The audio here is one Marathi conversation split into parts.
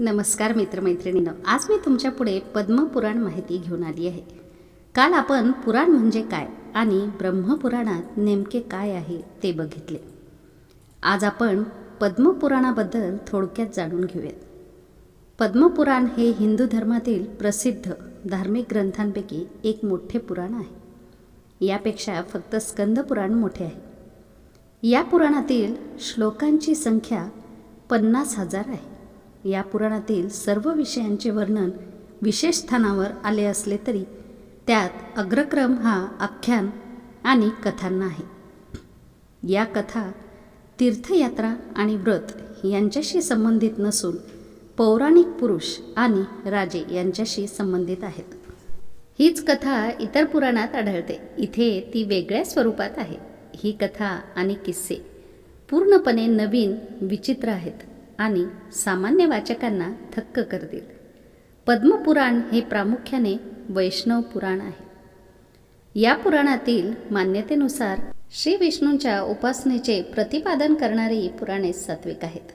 नमस्कार मित्रमैत्रिणीनं. आज मी तुमच्यापुढे पद्मपुराण माहिती घेऊन आली आहे. काल आपण पुराण म्हणजे काय आणि ब्रह्मपुराणात नेमके काय आहे ते बघितले. आज आपण पद्मपुराणाबद्दल थोडक्यात जाणून घेऊयात. पद्मपुराण हे हिंदू धर्मातील प्रसिद्ध धार्मिक ग्रंथांपैकी एक मोठे पुराण आहे. यापेक्षा फक्त स्कंदपुराण मोठे आहे. या पुराणातील श्लोकांची संख्या पन्नास हजार आहे. या पुराणातील सर्व विषयांचे वर्णन विशेष स्थानावर आले असले तरी त्यात अग्रक्रम हा आख्यान आणि कथांना आहे या कथा तीर्थयात्रा आणि व्रत यांच्याशी संबंधित नसून पौराणिक पुरुष आणि राजे यांच्याशी संबंधित आहेत. हीच कथा इतर पुराणात आढळते. इथे ती वेगळ्या स्वरूपात आहे. ही कथा आणि किस्से पूर्णपणे नवीन विचित्र आहेत. आणि सामान्य वाचकांना थक्क करतील. पद्मपुराण हे प्रामुख्याने वैष्णव पुराण आहे. या पुराणातील मान्यतेनुसार श्री विष्णूंच्या उपासनेचे प्रतिपादन करणारी पुराणे सात्विक आहेत.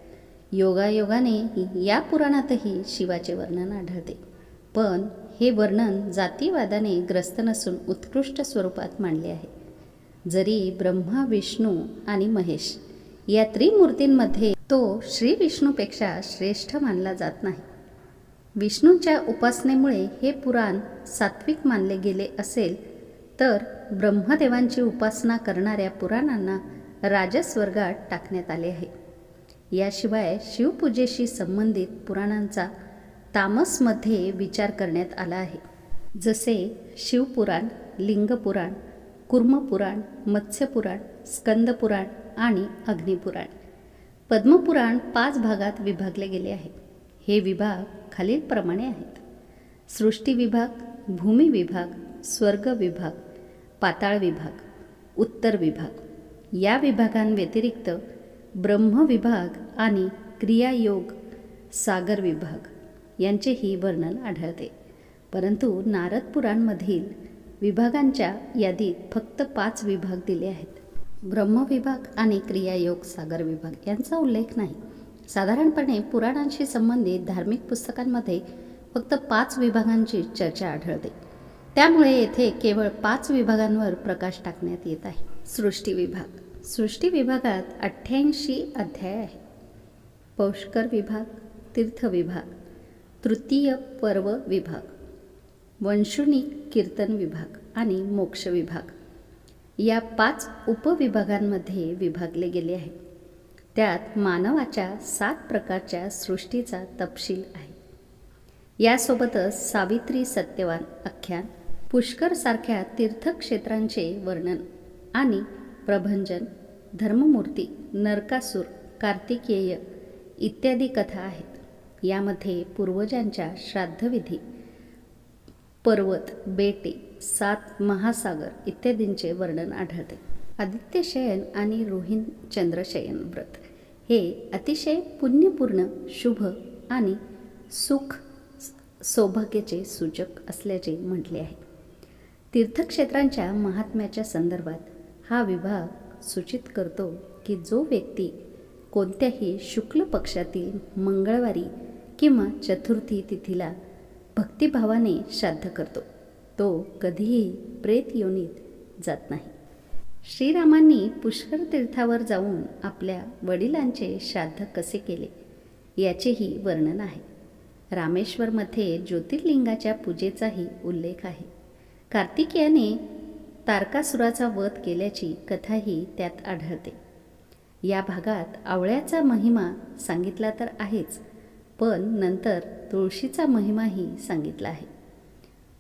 योगायोगाने या पुराणातही शिवाचे वर्णन आढळते. पण हे वर्णन जातीवादाने ग्रस्त नसून उत्कृष्ट स्वरूपात मांडले आहे. जरी ब्रह्मा विष्णू आणि महेश या त्रिमूर्तींमध्ये तो श्री विष्णूपेक्षा श्रेष्ठ मानला जात नाही. विष्णूंच्या उपासनेमुळे हे पुराण सात्विक मानले गेले असेल तर ब्रह्मदेवांची उपासना करणाऱ्या पुराणांना राजस्वर्गात टाकण्यात आले आहे. याशिवाय शिवपूजेशी संबंधित पुराणांचा तामसमध्ये विचार करण्यात आला आहे. जसे शिवपुराण लिंगपुराण कुर्मपुराण मत्स्यपुराण स्कंदपुराण आणि अग्निपुराण. पद्मपुराण पाच भागात विभागले गेले आहे. हे विभाग खालीलप्रमाणे आहेत. सृष्टी विभाग भूमी विभाग स्वर्ग विभाग पाताळ विभाग उत्तर विभाग. या विभागांव्यतिरिक्त ब्रह्म विभाग आणि क्रियायोग सागर विभाग यांचेही वर्णन आढळते. परंतु नारद पुराणमधील विभागांच्या यादीत फक्त पाच विभाग दिले आहेत. ब्रह्मविभाग आणि क्रियायोग सागर विभाग यांचा उल्लेख नाही. साधारणपणे पुराणांशी संबंधित धार्मिक पुस्तकांमध्ये फक्त पाच विभागांची चर्चा आढळते. त्यामुळे येथे केवळ पाच विभागांवर प्रकाश टाकण्यात येत आहे. सृष्टी विभाग. सृष्टी विभागात अठ्ठ्याऐंशी अध्याय आहे. पौष्कर विभाग तीर्थ विभाग तृतीय पर्व विभाग वंशुनी कीर्तन विभाग आणि मोक्ष विभाग. या पाच उपविभागांमध्ये विभागले गेले आहे. त्यात मानवाच्या सात प्रकारच्या सृष्टीचा तपशील आहे. यासोबतच सावित्री सत्यवान आख्यान पुष्करसारख्या तीर्थक्षेत्रांचे वर्णन आणि प्रभंजन धर्ममूर्ती नरकासूर कार्तिकेय इत्यादी कथा आहेत. यामध्ये पूर्वजांच्या श्राद्धविधी पर्वत बेटे सात महासागर इत्यादींचे वर्णन आढळते. आदित्यशयन आणि रोहिण चंद्रशयन व्रत. हे अतिशय पुण्यपूर्ण शुभ आणि सुख सौभाग्याचे सूचक असल्याचे म्हटले आहे. तीर्थक्षेत्रांच्या महात्म्याच्या संदर्भात हा विभाग सूचित करतो की जो व्यक्ती कोणत्याही शुक्ल पक्षातील मंगळवारी किंवा चतुर्थी तिथीला भक्तिभावाने श्राद्ध करतो. तो कधीही प्रेत योनीत जात नाही. श्रीरामांनी पुष्कर तीर्थावर जाऊन आपल्या वडिलांचे श्राद्ध कसे केले याचेही वर्णन आहे. रामेश्वरमध्ये ज्योतिर्लिंगाच्या पूजेचाही उल्लेख आहे. कार्तिकेयाने तारकासुराचा वध केल्याची कथाही त्यात आढळते. या भागात आवळ्याचा महिमा सांगितला तर आहेच पण नंतर तुळशीचा महिमाही सांगितला आहे.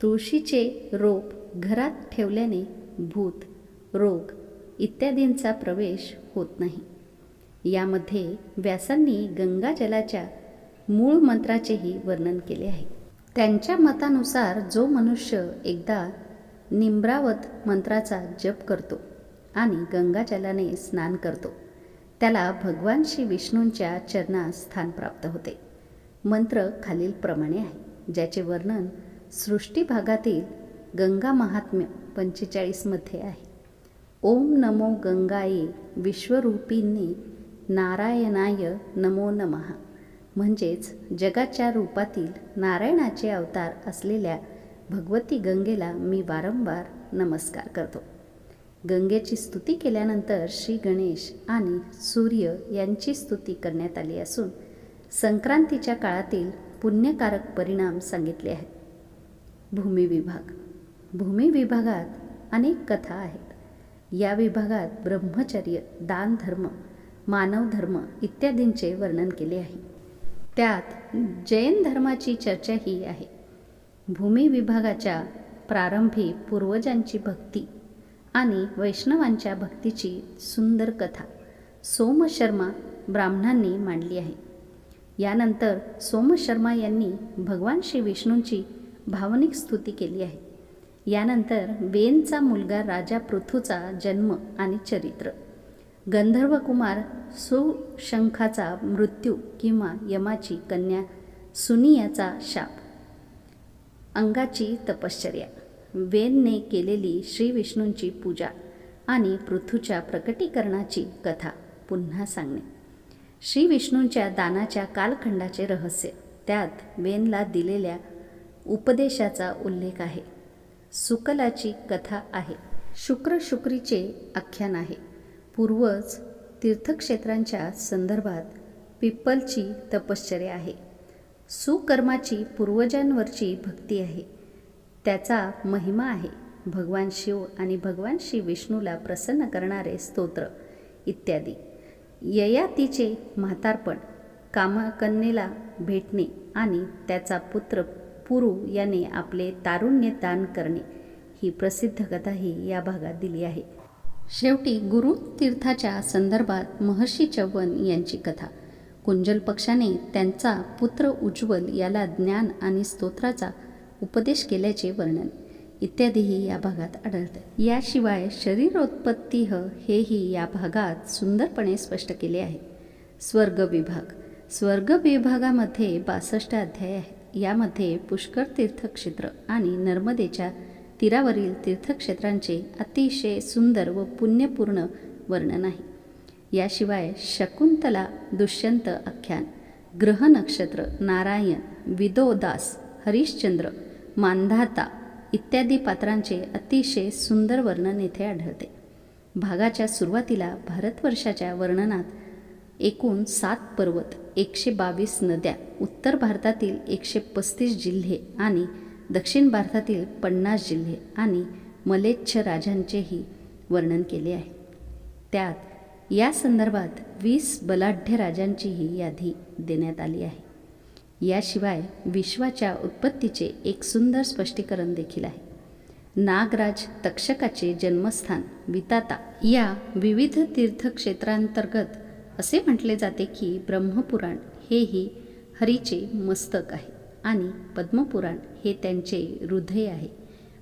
तुळशीचे रोप घरात ठेवल्याने भूत रोग इत्यादींचा प्रवेश होत नाही. यामध्ये व्यासांनी गंगाजलाच्या मूळ मंत्राचेही वर्णन केले आहे. त्यांच्या मतानुसार जो मनुष्य एकदा निम्रावत मंत्राचा जप करतो आणि गंगाजलाने स्नान करतो त्याला भगवान श्री विष्णूंच्या चरणास स्थान प्राप्त होते. मंत्र खालीलप्रमाणे आहे ज्याचे वर्णन सृष्टी भागातील गंगा महात्म्य पंचेचाळीसमध्ये आहे. ओम नमो गंगाये विश्वरूपिणी नारायणाय नमो नमः. म्हणजेच जगाच्या रूपातील नारायणाचे अवतार असलेल्या भगवती गंगेला मी वारंवार नमस्कार करतो. गंगेची स्तुती केल्यानंतर श्री गणेश आणि सूर्य यांची स्तुती करण्यात आली असून संक्रांतीच्या काळातील पुण्यकारक परिणाम सांगितले आहेत. भूमी विभाग. भूमी विभागात अनेक कथा आहेत. या विभागात ब्रह्मचर्य दानधर्म मानवधर्म इत्यादींचे वर्णन केले आहे. त्यात जैन धर्माची चर्चाही आहे. भूमी विभागाच्या प्रारंभी पूर्वजांची भक्ती आणि वैष्णवांच्या भक्तीची सुंदर कथा सोमशर्मा ब्राह्मणांनी मांडली आहे. यानंतर सोमशर्मा यांनी भगवान श्री विष्णूंची भावनिक स्तुती केली आहे. यानंतर वेनचा मुलगा राजा पृथूचा जन्म आणि चरित्र. गंधर्व कुमार सुशंखाचा मृत्यू किंवा यमाची कन्या सुनियाचा शाप. अंगाची तपश्चर्या. वेनने केलेली श्री विष्णूंची पूजा आणि पृथूच्या प्रकटीकरणाची कथा पुन्हा सांगणे. श्री विष्णूंच्या दानाच्या कालखंडाचे रहस्य त्यात वेनला दिलेल्या उपदेशाचा उल्लेख आहे. सुकलाची कथा आहे. शुक्र शुक्रीचे आख्यान आहे. पूर्वज तीर्थक्षेत्रांच्या संदर्भात पिप्पलची तपश्चर्या आहे. सुकर्माची पूर्वजांवरची भक्ती आहे. त्याचा महिमा आहे. भगवान शिव आणि भगवान श्री विष्णूला प्रसन्न करणारे स्तोत्र इत्यादी. ययातीचे म्हातारपण कामकन्येला भेटणे आणि त्याचा पुत्र पुरू याने आपले तारुण्य दान करणे ही प्रसिद्ध कथाही या भागात दिली आहे. शेवटी गुरु तीर्थाच्या संदर्भात महर्षी चव्हाण यांची कथा. कुंजल पक्षाने त्यांचा पुत्र उज्ज्वल याला ज्ञान आणि स्तोत्राचा उपदेश केल्याचे वर्णन इत्यादीही या भागात आढळते. याशिवाय शरीरोत्पत्तीह हेही या भागात सुंदरपणे स्पष्ट केले आहे. स्वर्ग विभाग. स्वर्ग विभागामध्ये बासष्ट अध्याय आहेत. यामध्ये पुष्कर तीर्थक्षेत्र आणि नर्मदेच्या तीरावरील तीर्थक्षेत्रांचे अतिशय सुंदर व पुण्यपूर्ण वर्णन आहे. याशिवाय शकुंतला दुष्यंत आख्यान ग्रह नक्षत्र नारायण विदोदास हरिश्चंद्र मांधाता इत्यादी पात्रांचे अतिशय सुंदर वर्णन येथे आढळते. भागाच्या सुरुवातीला भारतवर्षाच्या वर्णनात एकूण सात पर्वत एकशे बावीस नद्या उत्तर भारतातील एकशे पस्तीस जिल्हे आणि दक्षिण भारतातील पन्नास जिल्हे आणि मलेच्छ राजांचेही वर्णन केले आहे. त्यात या संदर्भात वीस बलाढ्य राजांचीही यादी देण्यात आली आहे. याशिवाय विश्वाच्या उत्पत्तीचे एक सुंदर स्पष्टीकरण देखील आहे. नागराज तक्षकाचे जन्मस्थान विताता या विविध तीर्थक्षेत्रांतर्गत असे म्हटले जाते की ब्रह्मपुराण हेही हरीचे मस्तक आहे आणि पद्मपुराण हे त्यांचे हृदय आहे.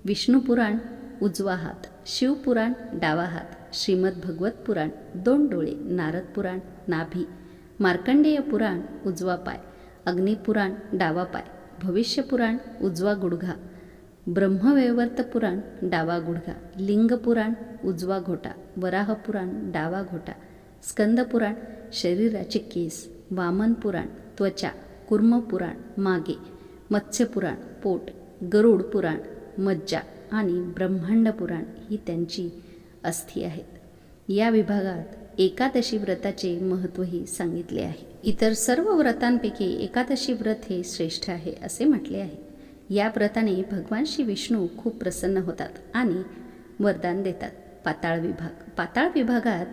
विष्णुपुराण उजवा हात शिवपुराण डावा हात श्रीमद भगवत पुराण दोन डोळे नारद पुराण नाभी मार्कंडेय पुराण उजवा पाय अग्निपुराण डावा पाय भविष्यपुराण उजवा गुडघा ब्रह्मवैवर्त पुराण डावा गुडघा लिंगपुराण उजवा घोटा वराहपुराण डावा घोटा स्कंदपुराण शरीराचे केस वामन पुराण त्वचा कुर्मपुराण मागे मत्स्यपुराण पोट गरुड पुराण मज्जा आणि ब्रह्मांड पुराण ही त्यांची अस्थी आहेत. या विभागात एकादशी व्रताचे महत्त्वही सांगितले आहे. इतर सर्व व्रतांपैकी एकादशी व्रत हे श्रेष्ठ आहे असे म्हटले आहे. या व्रताने भगवान श्री विष्णू खूप प्रसन्न होतात आणि वरदान देतात. पाताळ विभाग. पाताळ विभागात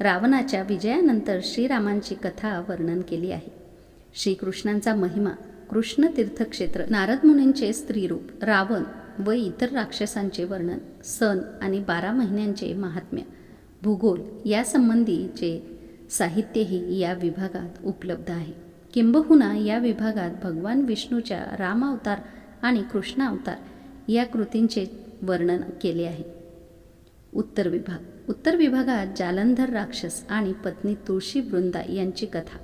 रावणाच्या विजयानंतर श्रीरामांची कथा वर्णन केली आहे. श्रीकृष्णांचा महिमा कृष्ण तीर्थक्षेत्र नारद मुनींचे स्त्रीरूप रावण व इतर राक्षसांचे वर्णन सण आणि बारा महिन्यांचे महात्म्य भूगोल यासंबंधीचे साहित्यही या विभागात उपलब्ध आहे. किंबहुना या विभागात भगवान विष्णूच्या रामावतार आणि कृष्णावतार या कृतींचे वर्णन केले आहे. उत्तर विभाग. उत्तर विभागात जालंधर राक्षस आणि पत्नी तुळशी वृंदा यांची कथा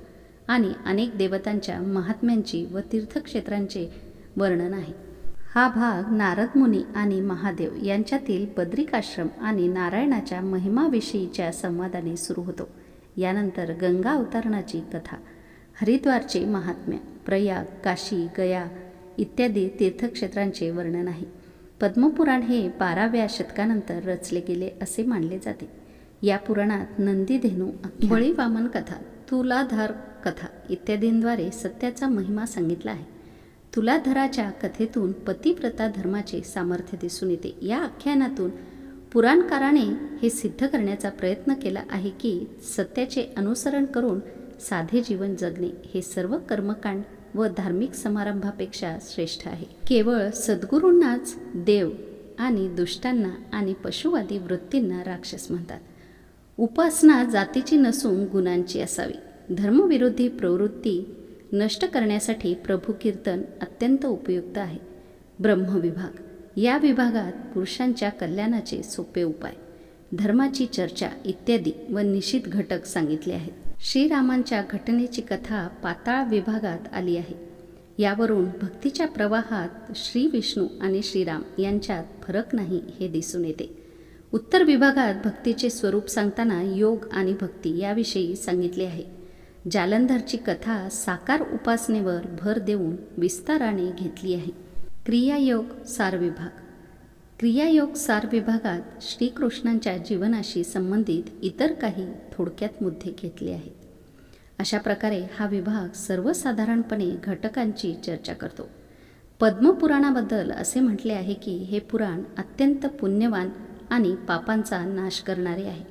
आणि अनेक देवतांच्या महात्म्यांची व तीर्थक्षेत्रांचे वर्णन आहे. हा भाग नारद मुनी आणि महादेव यांच्यातील बद्रिकाश्रम आणि नारायणाच्या महिमाविषयीच्या संवादाने सुरू होतो. यानंतर गंगा अवतरणाची कथा हरिद्वारचे महात्म्य प्रयाग काशी गया इत्यादी तीर्थक्षेत्रांचे वर्णन आहे. पद्मपुराण हे बाराव्या शतकानंतर रचले गेले असे मानले जाते. या पुराणात नंदीधेनू बळी वामन कथा तुलाधार कथा इत्यादींद्वारे सत्याचा महिमा सांगितला आहे. तुलाधराच्या कथेतून पतिव्रता धर्माचे सामर्थ्य दिसून येते. या आख्यानातून पुराणकाराने हे सिद्ध करण्याचा प्रयत्न केला आहे की सत्याचे अनुसरण करून साधे जीवन जगणे हे सर्व कर्मकांड व धार्मिक समारंभापेक्षा श्रेष्ठ आहे. केवळ सद्गुरूंनाच देव आणि दुष्टांना आणि पशुवादी वृत्तींना राक्षस म्हणतात. उपासना जातीची नसून गुणांची असावी. धर्मविरोधी प्रवृत्ती नष्ट करण्यासाठी प्रभू कीर्तन अत्यंत उपयुक्त आहे. ब्रह्मविभाग. या विभागात पुरुषांच्या कल्याणाचे सोपे उपाय. धर्माची चर्चा इत्यादी व निश्चित घटक सांगितले आहेत. श्रीरामांच्या घटनेची कथा पाताळ विभागात आली आहे. यावरून भक्तीच्या प्रवाहात श्री विष्णू आणि श्रीराम यांच्यात फरक नाही हे दिसून येते. उत्तर विभागात भक्तीचे स्वरूप सांगताना योग आणि भक्ती याविषयी सांगितले आहे. जालंधरची कथा साकार उपासनेवर भर देऊन विस्ताराने घेतली आहे. क्रियायोग सार विभाग. क्रियायोग सार विभागात श्रीकृष्णांच्या जीवनाशी संबंधित इतर काही थोडक्यात मुद्दे घेतले आहेत. अशा प्रकारे हा विभाग सर्वसाधारणपणे घटकांची चर्चा करतो. पद्मपुराणाबद्दल असे म्हटले आहे की हे पुराण अत्यंत पुण्यवान आणि पापांचा नाश करणारे आहे.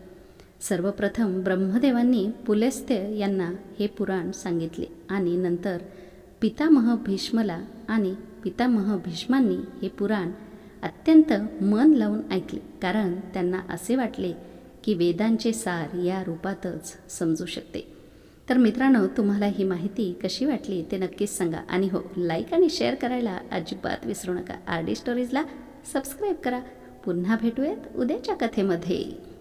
सर्वप्रथम ब्रह्मदेवांनी पुलस्त्य यांना हे पुराण सांगितले आणि नंतर पितामह भीष्मला आणि पितामह भीष्मांनी हे पुराण अत्यंत मन लावून ऐकले कारण त्यांना असे वाटले की वेदांचे सार या रूपातच समजू शकते. तर मित्रांनो तुम्हाला ही माहिती कशी वाटली ते नक्कीच सांगा. आणि हो लाईक आणि शेअर करायला अजिबात विसरू नका. आर डी स्टोरीजला सबस्क्राईब करा. पुन्हा भेटूयात उद्याच्या कथेमध्ये.